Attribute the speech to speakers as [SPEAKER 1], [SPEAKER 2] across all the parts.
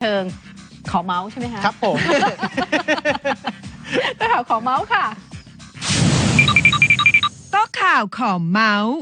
[SPEAKER 1] เทิงขอเมาส์ใช่ไหมคะ
[SPEAKER 2] ครับผม
[SPEAKER 1] ก็ข่าวขอเมาส์ค่ะ
[SPEAKER 3] ก็ข่าวขอเมาส์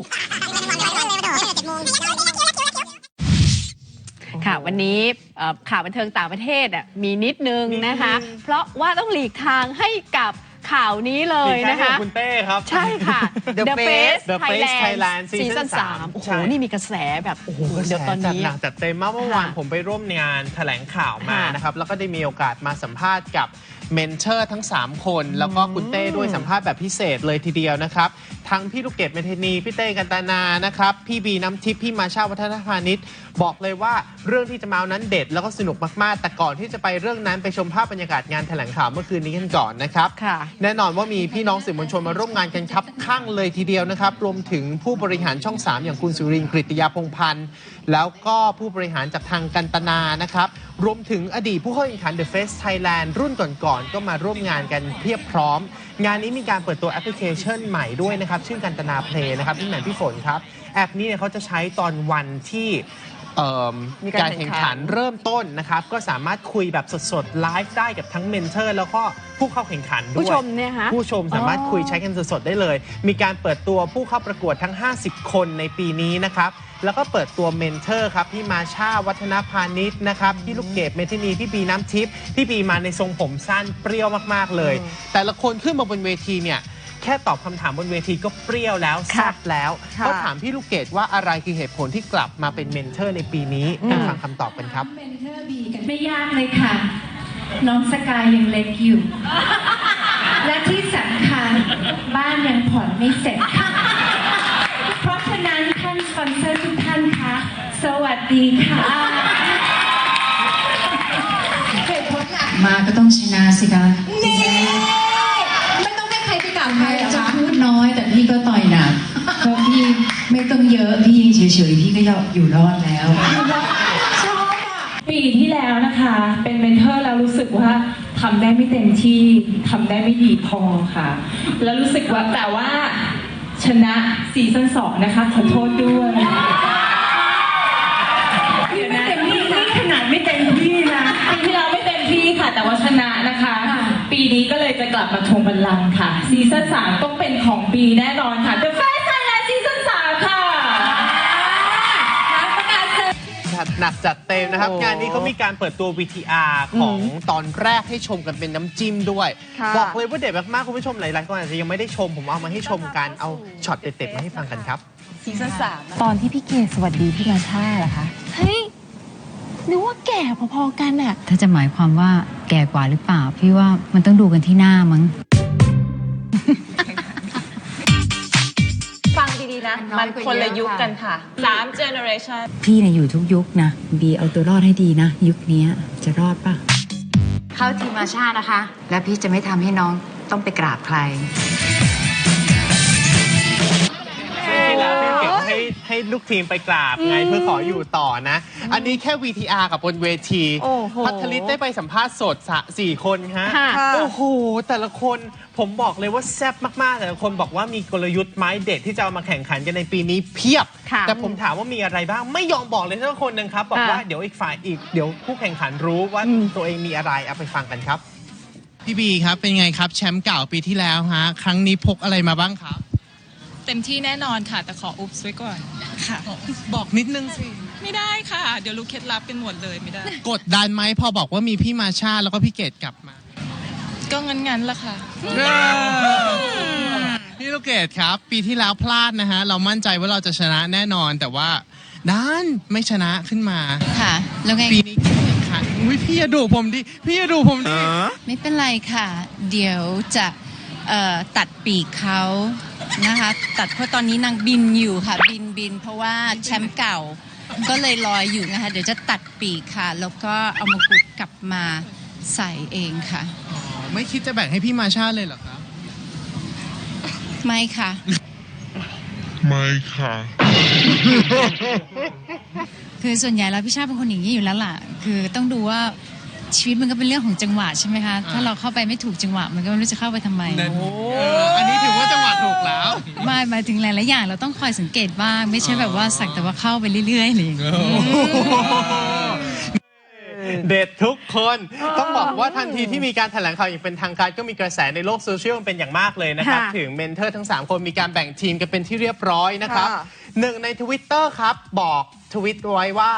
[SPEAKER 1] ค่ะ วันนี้เอ่อข่าวบันเทิงต่างประเทศอะมีนิดนึง
[SPEAKER 2] นิดนึง
[SPEAKER 1] นะคะ เพราะว่าต้องหลีกทางให้กับ ข่าวนี้เลยนะคะ
[SPEAKER 2] คุณเต้ครับ
[SPEAKER 1] ใช่ค่ะ
[SPEAKER 3] The Face
[SPEAKER 2] The Face Thailand
[SPEAKER 1] ซี
[SPEAKER 2] Season
[SPEAKER 1] ซั่นสาม
[SPEAKER 2] สาม
[SPEAKER 1] โอ้โห
[SPEAKER 2] ใช่
[SPEAKER 1] นี่มีกระแสแบบโอ้โห
[SPEAKER 2] โอ้โห
[SPEAKER 1] เดี๋ยวตอน
[SPEAKER 2] จัด
[SPEAKER 1] นี้
[SPEAKER 2] หนักจัดเต็มมากเมื่อวาน
[SPEAKER 1] ค่ะ
[SPEAKER 2] ผมไปร่วมงานแถลงข่าวมา
[SPEAKER 1] ค่ะ
[SPEAKER 2] นะครับ แล้วก็ได้มีโอกาสมาสัมภาษณ์กับเมนเทอร์ทั้ง 3 คน แล้วก็คุณเต้ด้วยสัมภาษณ์แบบพิเศษเลยทีเดียวนะครับ ทั้งพี่ลูกเกดเมเทนีพี่เต้กันตานานะครับพี่บีน้ำทิพย์พี่มาชาวัฒนพาณิชย์บอกเลยว่าเรื่องที่จะมานั้นเด็ดแล้วก็สนุกมากๆ แต่ก่อนที่จะไปเรื่องนั้นไปชมภาพบรรยากาศงานแถลงข่าวเมื่อคืนนี้กันก่อนนะครับ
[SPEAKER 1] ค่ะ
[SPEAKER 2] แน่นอนว่ามีพี่น้องสื่อมวลชนมาร่วมงานกันครับข้างเลยทีเดียวนะครับ รวมถึงผู้บริหารช่อง 3 อย่างคุณสุรินทร์กฤติยาพงษ์พันธ์แล้วก็ผู้บริหารจากทางกันตนานะครับ รวมถึงอดีตผู้เข้าแข่งขัน The Face Thailand รุ่นก่อนๆก็มาร่วมงานกันเพียบพร้อม งานนี้มีการเปิดตัวแอปพลิเคชันใหม่ด้วยนะครับ ชื่อกันตนาเพลย์นะครับพี่แหม่มพี่ฝนครับ แอปนี้เนี่ยเขาจะใช้ตอนวันที่ เอิ่ม
[SPEAKER 1] มีการ
[SPEAKER 2] การแข่งขันเริ่มต้นนะครับ ก็สามารถคุยแบบสดๆไลฟ์ได้กับทั้งเมนเทอร์ แล้วก็ผู้เข้าแข่งขันด้วย
[SPEAKER 1] ผู้ชมเนี่ยฮะ
[SPEAKER 2] ผู้ชมสามารถ
[SPEAKER 1] อ๋อ
[SPEAKER 2] คุยใช้กันสดๆได้เลย มีการเปิดตัวผู้เข้าประกวดทั้ง 50 คนในปีนี้นะครับ แล้วก็เปิดตัวเมนเทอร์ครับ พี่มาชาวัฒนพาณิชย์นะครับ พี่ลูกเกดเมทินี พี่บีน้ำทิพย์ พี่บีมาในทรงผมสั้นเปรี้ยวมากๆเลย แต่ละคนขึ้นมาบนเวทีเนี่ยแค่ตอบคำถามบนเวทีก็เปรี้ยวแล้วแซ่บแล้ว
[SPEAKER 1] ค่ะ
[SPEAKER 2] ก็ถามพี่ลูกเกดว่าอะไรคือเหตุผลที่กลับมาเป็นเมนเทอร์ในปีนี้ไปฟังคำตอบกันครับ
[SPEAKER 4] เมนเทอร์บีกันไม่ยากเลยค่ะ น้องสกายยังเล็กอยู่ และที่สำคัญบ้านยังผ่อนไม่เสร็จค่ะ เพราะฉะนั้นท่านสปอนเซอร์ทุกท่านคะสวัสดีค่ะเหตุผลหลัก
[SPEAKER 5] มาก็ต้องชนะสิคะ
[SPEAKER 4] นี่ไม่ต้อง ให้ใครไปกล่าวใครเหรอ
[SPEAKER 5] จะพูดน้อยแต่พี่ก็ต่อยหนักเพราะพี่ไม่ต้องเยอะพี่ยิงเฉยๆพี่ก็ยอยู่รอดแล้ว
[SPEAKER 4] ชอบอะ
[SPEAKER 6] ปีที่แล้วนะคะ เป็นเมนเทอร์แล้วรู้สึกว่าทำได้ไม่เต็มที่ทำได้ไม่ดีพอค่ะ แล้วรู้สึกว่าแต่ว่าชนะซีซั่นสองนะคะขอโทษด้วย
[SPEAKER 4] นี่ไม่เต็มที่นี่
[SPEAKER 6] ขนาดไม่เต็มที่นะปีที่แล้วไม่เต็มที่ค่ะ แต่ว่าชนะ ปีนี้ก็เลยจะกลับมาทวงบัลลังก์ค่ะ ซีซั่นสามต้องเป็นของปีแน่นอนค่ะ The Face Thailand ซีซั่นสามค่ะ
[SPEAKER 4] ประกาศเสร็จ
[SPEAKER 2] จัดหนักจัดเต็มนะครับ
[SPEAKER 1] โอ้
[SPEAKER 2] งานนี้เขามีการเปิดตัว VTR ของตอนแรกให้ชมกันเป็นน้ำจิ้มด้วย
[SPEAKER 1] ค่ะ
[SPEAKER 2] บอกเลยว่าเด็ดมากๆ คุณผู้ชมหลายๆคนอาจจะยังไม่ได้ชม ผมเอามาให้ชมกันเอาช็อตเด็ดๆ มาให้ฟังกันครับ
[SPEAKER 1] ซีซั่นสาม
[SPEAKER 7] ตอนที่พี่เกดสวัสดีพี่มาชาเหรอคะ
[SPEAKER 1] เฮ้ยนึกว่าแก่พอๆกันอะ
[SPEAKER 5] ถ้าจะหมายความว่า แก่กว่าหรือเปล่า พี่ว่ามันต้องดูกันที่หน้ามั้ง
[SPEAKER 6] ฟังดีๆนะ มันคนละยุคกันค่ะสามเจเนอเรชัน
[SPEAKER 5] พี่เนี่ยอยู่ทุกยุคนะ บีเอาตัวรอดให้ดีนะ ยุคนี้จะรอดปะเข้าทีมมาชานะคะ และพี่จะไม่ทำให้น้องต้องไปกราบใคร
[SPEAKER 2] ช่วงที่แล้วพี่เก็บให้ให้ลูกทีมไปกราบไงเพื่อขออยู่ต่อนะ อันนี้แค่ VTR กับบนเวที
[SPEAKER 1] โอ้โห
[SPEAKER 2] พัทลิตได้ไปสัมภาษณ์สดสะสี่คนฮะ
[SPEAKER 1] ค่ะ
[SPEAKER 2] โอ้โห แต่ละคนผมบอกเลยว่าแซ่บมาก ๆ แต่ละคนบอกว่ามีกลยุทธ์ไม้เด็ดที่จะเอามาแข่งขันกันในปีนี้เพียบ
[SPEAKER 1] ค่ะ
[SPEAKER 2] แต่ผมถามว่ามีอะไรบ้างไม่ยอมบอกเลยสักคนหนึ่งครับ บอกว่า
[SPEAKER 1] ค่ะ
[SPEAKER 2] เดี๋ยวอีกฝ่ายอีกเดี๋ยวผู้แข่งขันรู้ว่า
[SPEAKER 1] อืม
[SPEAKER 2] ตัวเองมีอะไรเอาไปฟังกันครับ พี่บีครับเป็นไงครับแชมป์เก่าปีที่แล้วฮะ ครั้งนี้พกอะไรมาบ้างครับ
[SPEAKER 8] เต็มที่แน่นอนค่ะ แต่ขออุบไว้ก่อนค่ะ
[SPEAKER 2] บอกนิดนึงสิ
[SPEAKER 8] ไม่ได้ค่ะ เดี๋ยวรู้เคล็ดลับกันหมดเลยไม่ได้
[SPEAKER 2] กดดันไหมพอบอกว่ามีพี่มาชาแล้วก็พี่เกดกลับมา
[SPEAKER 8] ก็งั้นๆละค่ะ
[SPEAKER 2] พี่ลูกเกดครับ ปีที่แล้วพลาดนะฮะ เรามั่นใจว่าเราจะชนะแน่นอน แต่ว่าด้านไม่ชนะขึ้นมา
[SPEAKER 7] ค่ะ แล้วไง
[SPEAKER 2] ปีนี้แข่งขันอุ้ยพี่อย่าดุผมดิพี่อย่าดุผมดิ
[SPEAKER 7] ไม่เป็นไรค่ะ เดี๋ยวจะเอ่อตัดปีกเขา นะคะ ตัดเพราะตอนนี้นางบินอยู่ค่ะ บินบิน เพราะว่าแชมป์เก่า ก็เลยลอยอยู่นะคะ เดี๋ยวจะตัดปีกค่ะ แล้วก็เอามงกุฎกลับมาใส่เองค่ะ
[SPEAKER 2] ไม่คิดจะแบ่งให้พี่มาชาเลยเหรอครับ
[SPEAKER 7] ไม่ค่ะ
[SPEAKER 9] ไม่ค่ะ
[SPEAKER 7] คือส่วนใหญ่แล้วพี่ชาติเป็นคนอย่างนี้อยู่แล้วล่ะ คือต้องดูว่า ชีวิตมันก็เป็นเรื่องของจังหวะใช่ไหมคะ ถ้าเราเข้าไปไม่ถูกจังหวะ มันก็ไม่รู้จะเข้าไปทำไม
[SPEAKER 2] เอออันนี้ถือว่าจังหวะถูกแล้ว
[SPEAKER 7] ไม่หมายถึงหลายๆอย่างเราต้องคอยสังเกตบ้าง ไม่ใช่แบบว่าสักแต่ว่าเข้าไปเรื่อยๆอะไรอย่างเงี้ย
[SPEAKER 2] เด็ดทุกคนต้องบอกว่าทันทีที่มีการแถลงข่าวอย่างเป็นทางการก็มีกระแสในโลกโซเชียลเป็นอย่างมากเลยนะครับ
[SPEAKER 1] ค่ะ
[SPEAKER 2] ถึงเมนเทอร์ทั้ง 3 คนมีการแบ่งทีมกันเป็นที่เรียบร้อยนะครับ
[SPEAKER 3] ค่ะ
[SPEAKER 2] หนึ่งใน Twitter ครับ บอกทวิตไว้ว่า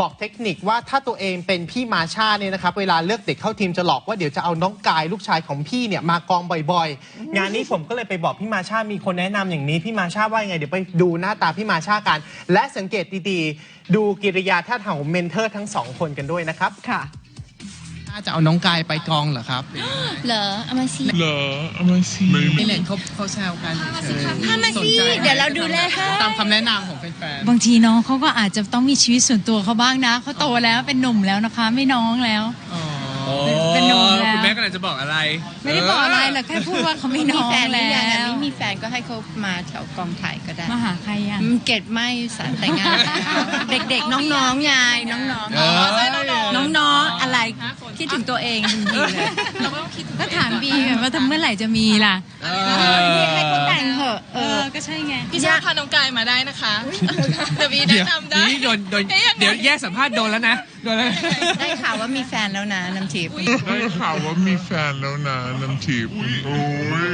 [SPEAKER 2] บอกเทคนิคว่าถ้าตัวเองเป็นพี่มาชาเนี่ยนะครับ เวลาเลือกเด็กเข้าทีมจะหลอกว่าเดี๋ยวจะเอาน้องกายลูกชายของพี่เนี่ยมากองบ่อยๆ งานนี้ผมก็เลยไปบอกพี่มาชา มีคนแนะนำอย่างนี้พี่มาชาว่ายังไงเดี๋ยวไปดูหน้าตาพี่มาชากัน และสังเกตดีๆ ดูกิริยาท่าทางของเมนเทอร์ทั้งสองคนกันด้วยนะครับ
[SPEAKER 1] ค่ะ
[SPEAKER 10] น่าจะเอาน้องกายไปกองเหรอครับ
[SPEAKER 7] เหรอเอามาสิ
[SPEAKER 9] เหรอเอามาสิ
[SPEAKER 10] นี่แหละเขาเขาแซวกันเฉยๆ
[SPEAKER 7] เอามาสิ
[SPEAKER 10] สนใจ
[SPEAKER 7] เดี๋ยวเราดูแลให้
[SPEAKER 10] ตามคำแนะนำของแฟน
[SPEAKER 8] บางทีน้องเขาก็อาจจะต้องมีชีวิตส่วนตัวเขาบ้างนะเขาโตแล้วเป็นหนุ่มแล้วนะคะ ไม่น้องแล้ว
[SPEAKER 10] ๆอ๋อ
[SPEAKER 8] เป็นหนุ่มแล้ว
[SPEAKER 10] คุณแม่กำลังจะบอกอะไร
[SPEAKER 8] ไม่ได้บอกอะไรหรอกแค่พูดว่าเขาไม่น้
[SPEAKER 7] มี
[SPEAKER 8] อง
[SPEAKER 7] แฟนหรื
[SPEAKER 8] แล้
[SPEAKER 7] อยังอะ
[SPEAKER 8] ว
[SPEAKER 7] ไม่มีแฟนก็ให้เขามาแถวกองถ่ายก็ได้
[SPEAKER 8] มาหาใครอะ
[SPEAKER 7] อืมเกดไม่สารแต่งงาน เด็กๆน้องๆยายน้อง
[SPEAKER 10] เออ
[SPEAKER 7] ๆน้องๆ อะไรคิดถึงตัวเองทันทีเลย
[SPEAKER 8] ก็ถามบีแบบว่าทำเมื่อไหร่จะมีล่ะ
[SPEAKER 10] เอ
[SPEAKER 7] ให้เขาแต่งเถอะ
[SPEAKER 8] เออก็ใช่ไง
[SPEAKER 6] พี่ชาพาน้องกายมาได้นะคะเดี๋ยวบี
[SPEAKER 10] เดี๋ยว
[SPEAKER 6] แนะนำได้
[SPEAKER 10] นี่โดนโดนเดี๋ยวแยกสัมภาษณ์โดนแล้วนะโดนแล้ว
[SPEAKER 7] ได้ข่าวว่ามีแฟนแล้วนะน้ำทิพย์
[SPEAKER 9] ได้ข่าวว่ามีแฟนแล้วนะน้ำทิพย์โอ้ย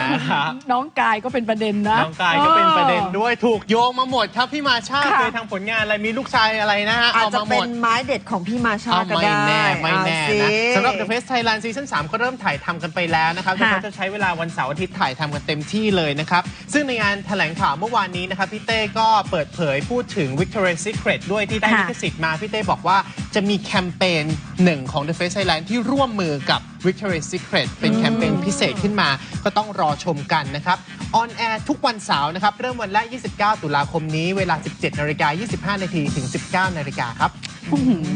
[SPEAKER 2] นะครับ
[SPEAKER 1] น้องกายก็เป็นประเด็นนะ
[SPEAKER 2] น้องกายก็เป็นประเด็นด้วยถูกโยงมาหมดครับพี่มาชา
[SPEAKER 1] ค่ะ
[SPEAKER 2] เคยทำผลงานอะไรมีลูกชายอะไรนะฮะ
[SPEAKER 3] อาจ
[SPEAKER 2] เอา
[SPEAKER 3] จะ
[SPEAKER 2] มาหม
[SPEAKER 3] เป็น
[SPEAKER 2] ด
[SPEAKER 3] ไม้เด็ดของพี่มาชา
[SPEAKER 2] เอา
[SPEAKER 3] ก็
[SPEAKER 2] ไม่
[SPEAKER 3] ได้
[SPEAKER 2] แน่ไม่แน่
[SPEAKER 3] เอาสิ
[SPEAKER 2] นะสำหรับ The Face Thailand Season 3ก็เริ่มถ่ายทำกันไปแล้วนะครับ
[SPEAKER 1] ค่ะ
[SPEAKER 2] แล้วเขาจะใช้เวลาวันเสาร์อาทิตย์ถ่ายทำกันเต็มที่เลยนะครับ ซึ่งในงานแถลงข่าวเมื่อวานนี้นะครับพี่เต้ก็เปิดเผยพูดถึง Victoria's Secret ด้วยที่ได้
[SPEAKER 1] ค่ะ
[SPEAKER 2] ลิขสิทธิ์มาพี่เต้บอกว่าจะมีแคมเปญหนึ่งของ The Face Thailand ที่ร่วมมือกับ Victoria's Secret เป็นแคมเปญพิเศษขึ้นมา ก็ต้องรอชมกันนะครับออนแอร์ทุกวันเสาร์นะครับ เริ่มวันแรก 29 ตุลาคมนี้เวลา 17นาฬิกา25นาทีถึง 19นาฬิกาครับ